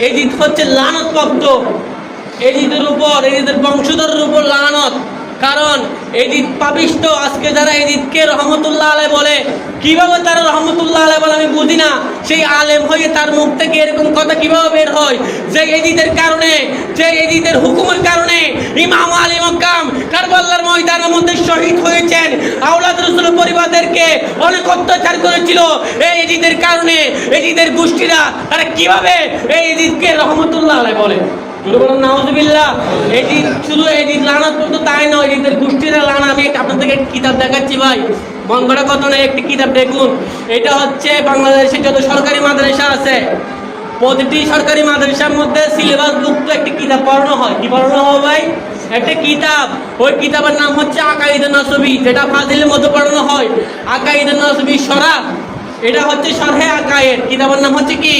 এজিদ হচ্ছে লানত প্রাপ্ত এজিদের উপর এজিদের বংশধরের উপর লানত। কারণ এজিদ পাপিষ্ট, আজকে যারা এজিদকে রহমতুল্লাহ আলাই বলে, কীভাবে তারা রহমতুল্লাহ আলাই বলে আমি বুঝি না। সেই আলেম হয়ে তার মুখ থেকে এরকম কথা কীভাবে বের হয়? যে এজিদের কারণে, যে এজিদের হুকুমের কারণে ইমাম আলী মক্কাম কারবাল্লার ময়দানের মধ্যে শহীদ হয়েছেন। পরিবারদেরকে অনেক অত্যাচার করেছিল। এই কারণে এজিদের গোষ্ঠীরা, তারা কীভাবে এই রহমতুল্লাহ আলাই বলে? আপনাদেরকে কিতাব দেখাচ্ছি ভাই। একটি কিতাব দেখুন। এটা হচ্ছে বাংলাদেশের যত সরকারি মাদ্রাসা আছে, প্রতিটি সরকারি সিলেবাস একটি কিতাব পড়ানো হয়। কি পড়ানো হয় ভাই? একটা কিতাব, ওই কিতাবের নাম হচ্ছে আকাইদ নসবি, যেটা ফাজিলের মধ্যে পড়ানো হয়। আকাইদ নসবি সরাব এটা হচ্ছে সরহে আকায়ের কিতাবের নাম হচ্ছে কি?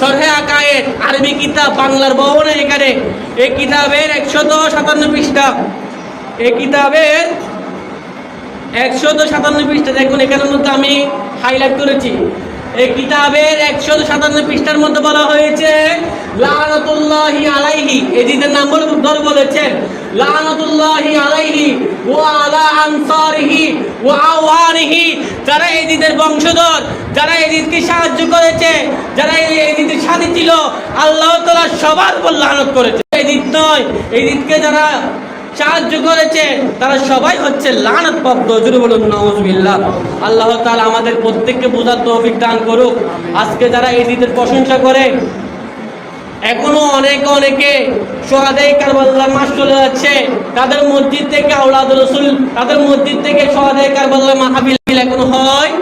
সরহে আকায়ের আরবি কিতাব, বাংলার ভবনে এখানে? এই কিতাবের একশত সাতান্ন পৃষ্ঠা। এই কিতাবের একশত সাতান্ন পৃষ্ঠা। দেখুন, এখানের মধ্যে আমি হাইলাইট করেছি। এই কিতাবের একশত সাতান্ন পৃষ্ঠার মধ্যে বলা হয়েছে লানাতুল্লাহি আলাইহি। এজিদের নাম বলে ধরে বলেছেন লানাতুল্লাহি আলাইহি ওয়া আলা আনসারিহি ওয়া আওয়ানিহি যারা এজিদের বংশধর, যারা এজিদকে সাহায্য করেছে, যারা এই এজিদের সাথে ছিল, আল্লাহ তাআলা সবার উপর লানত করেছে। এজিদ নয়, এজিদকে যারা সাহায্য করেছে, তারা সবাই হচ্ছে আল্লাহ আমাদের প্রত্যেককে বোঝার তৌফিক দান করুক। আজকে যারা এই ঈদের প্রশংসা করে, এখনও অনেকে অনেকে সোহাদাই কারবাল্লার মাস চলে যাচ্ছে। তাদের মসজিদ থেকে আউলাদ রসুল, তাদের মসজিদ থেকে সোহাদাই কারবাল্লার মাহাবিল এখনও হয়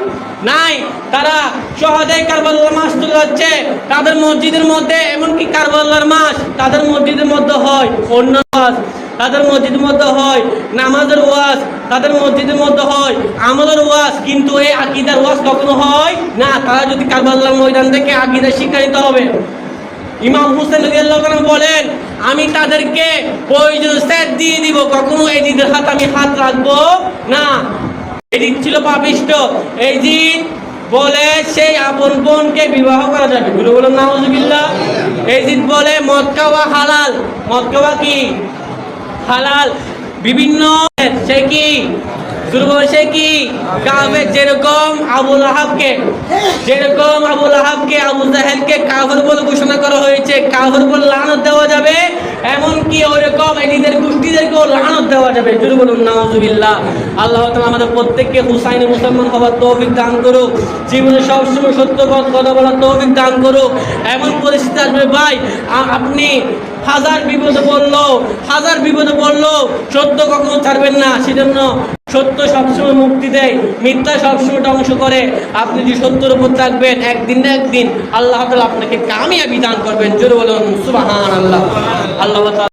নাই। তারা সোহাদাই কারবাল্লার মাস যাচ্ছে তাদের মসজিদের মধ্যে, এমনকি কারবাল্লার মাস তাদের মসজিদের মধ্যে হয়, অন্য মাস তাদের মসজিদের মধ্যে হয়, নামাজের ওয়াজ তাদের মসজিদের মধ্যে হয় আমাদের ওয়াজ, কিন্তু এই আকিদার ওয়াজ কখনো হয়? না, তারা যদি কারবাল্লার ময়দান থেকে আকিদা শিক্ষা নিতে হবে। ইমাম হুসেন বলেন, আমি তাদেরকে প্রয়োজন সেট দিয়ে দিব, কখনো এই দিদের হাত আমি হাত রাখব না। এদিক ছিল পাপিষ্ট। এই দিন বলে সেই আপন বোনকে বিবাহ করা যাবে গুরু বলেন নাউজুবিল্লাহ এই দিন বলে মদ খাওয়া হালাল। মদ খাওয়া কি? হালাল। বিভিন্ন সে কি? সে কি? কাবে যেরকম আবুল আহাবকে যেরকম আবুল আহাবকে আবু কাফর বলে ঘোষণা করা হয়েছে, কাফর বলে লানত দেওয়া যাবে, এমনকি এদিদের গোষ্ঠীদেরকেও লানত দেওয়া যাবে। জুড়ে বলুন আল্লাহ তাআলা আমাদের প্রত্যেককে মুসলমান তৌফিক দান করুক। জীবনে সবসময় সত্য কথা বলার তৌফিক দান করুক। এমন পরিস্থিতি আসবে, ভাই আপনি হাজার বিপদে হাজার বিপদে সত্য কখনো ছাড়বেন না। সেজন্য সত্য সবসময় মুক্তি দেয়, মিথ্যা সবসময় ধ্বংস করে। আপনি যদি সত্যের উপর থাকবেন, একদিন না একদিন, আল্লাহ তাআলা আপনাকে কামিয়াবি দান করবেন। জোরে বলুন আল্লাহ আল্লাহ